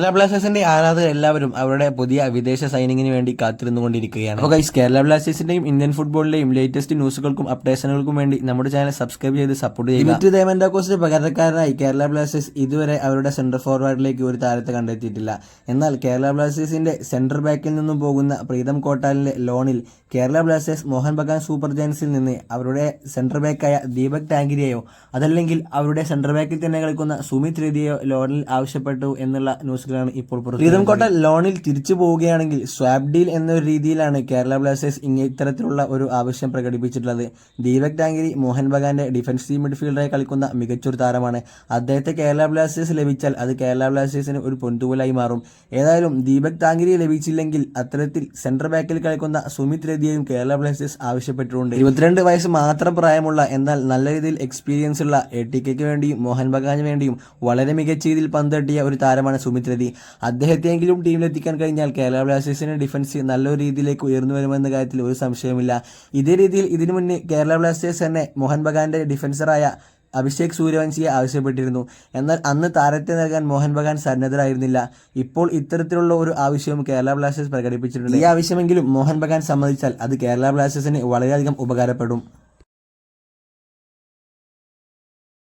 കേരള ബ്ലാസ്റ്റേഴ്സിന്റെ ആരാധകർ എല്ലാവരും അവരുടെ പുതിയ വിദേശ സൈനിങ്ങിന് വേണ്ടി കാത്തിരുന്നുകൊണ്ടിരിക്കുകയാണ്. അപ്പോൾ ഗൈസ് കേരള ബ്ലാസ്റ്റേഴ്സിന്റെയും ഇന്ത്യൻ ഫുട്ബോളിന്റെയും ലേറ്റസ്റ്റ് ന്യൂസുകൾക്കും അപ്ഡേഷനുകൾക്കും വേണ്ടി നമ്മുടെ ചാനൽ സബ്സ്ക്രൈബ് ചെയ്ത് സപ്പോർട്ട് ചെയ്യുക. ഡിമിറ്റ് ദേമൻഡാക്കോസിന്റെ പകരക്കാരനായി കേരള ബ്ലാസ്റ്റേഴ്സ് ഇതുവരെ അവരുടെ സെന്റർ ഫോർവേഡിലേക്ക് ഒരു താരത്തെ കണ്ടെത്തിയിട്ടില്ല. എന്നാൽ കേരള ബ്ലാസ്റ്റേഴ്സിന്റെ സെന്റർ ബാക്കിൽ നിന്നും പോകുന്ന പ്രീതം കോട്ടാലിന്റെ ലോണിൽ കേരള ബ്ലാസ്റ്റേഴ്സ് മോഹൻ ബഗാൻ സൂപ്പർ ജയൻസിൽ നിന്ന് അവരുടെ സെന്റർ ബാക്കായ ദീപക് ടാങ്കിരിയെയോ അതല്ലെങ്കിൽ അവരുടെ സെന്റർ ബാക്കിൽ തന്നെ കളിക്കുന്ന സുമിത് രീതിയോ ലോണിൽ ആവശ്യപ്പെട്ടു എന്നുള്ള ന്യൂസുകളാണ് ഇപ്പോൾ പുറത്ത് പ്രീതം കോട്ട ലോണിൽ തിരിച്ചു പോവുകയാണെങ്കിൽ സ്വാപ് ഡീൽ എന്നൊരു രീതിയിലാണ് കേരള ബ്ലാസ്റ്റേഴ്സ് ഇങ്ങനെ ഇത്തരത്തിലുള്ള ഒരു ആവശ്യം പ്രകടിപ്പിച്ചിട്ടുള്ളത്. ദീപക് ടാങ്കിരി മോഹൻ ബഗാന്റെ ഡിഫൻസീവ് മിഡ്ഫീൽഡറായി കളിക്കുന്ന മികച്ചൊരു താരമാണ്. അദ്ദേഹത്തെ കേരള ബ്ലാസ്റ്റേഴ്സ് ലഭിച്ചാൽ അത് കേരള ബ്ലാസ്റ്റേഴ്സിന് ഒരു പൊന്തുവലായി മാറും. ഏതായാലും ദീപക് ടാങ്കിരി ലഭിച്ചില്ലെങ്കിൽ അത്തരത്തിൽ സെന്റർ ബാക്കിൽ കളിക്കുന്ന സുമിത് രതിയെയും കേരള ബ്ലാസ്റ്റേഴ്സ് ആവശ്യപ്പെട്ടിട്ടുണ്ട്. ഇരുപത്തിരണ്ട് വയസ്സ് മാത്രം പ്രായമുള്ള എന്നാൽ നല്ല രീതിയിൽ എക്സ്പീരിയൻസ് ഉള്ള എ ടി കെക്ക് വേണ്ടിയും മോഹൻ ബഗാന് വേണ്ടിയും വളരെ മികച്ച രീതിയിൽ പന്തട്ടിയ ഒരു താരമാണ് സുമിത് രതി അദ്ദേഹത്തെയെങ്കിലും ടീമിലെത്തിക്കാൻ കഴിഞ്ഞാൽ കേരള ബ്ലാസ്റ്റേഴ്സിന്റെ ഡിഫൻസ് നല്ല രീതിയിലേക്ക് ഉയർന്നു വരുമെന്ന കാര്യത്തിൽ ഒരു സംശയമില്ല ഇതേ രീതിയിൽ ഇതിനു മുന്നേ കേരള ബ്ലാസ്റ്റേഴ്സ് തന്നെ മോഹൻ ബഗാന്റെ ഡിഫൻസറായ അഭിഷേക് സൂര്യവംശിയെ ആവശ്യപ്പെട്ടിരുന്നു. എന്നാൽ അന്ന് താരത്തെ നൽകാൻ മോഹൻ ബഗാൻ സന്നദ്ധരായിരുന്നില്ല. ഇപ്പോൾ ഇത്തരത്തിലുള്ള ഒരു ആവശ്യവും കേരള ബ്ലാസ്റ്റേഴ്സ് പ്രകടിപ്പിച്ചിട്ടുണ്ട്. ഈ ആവശ്യമെങ്കിലും മോഹൻ ബഗാൻ സമ്മതിച്ചാൽ അത് കേരള ബ്ലാസ്റ്റേഴ്സിന് വളരെയധികം ഉപകാരപ്പെടും.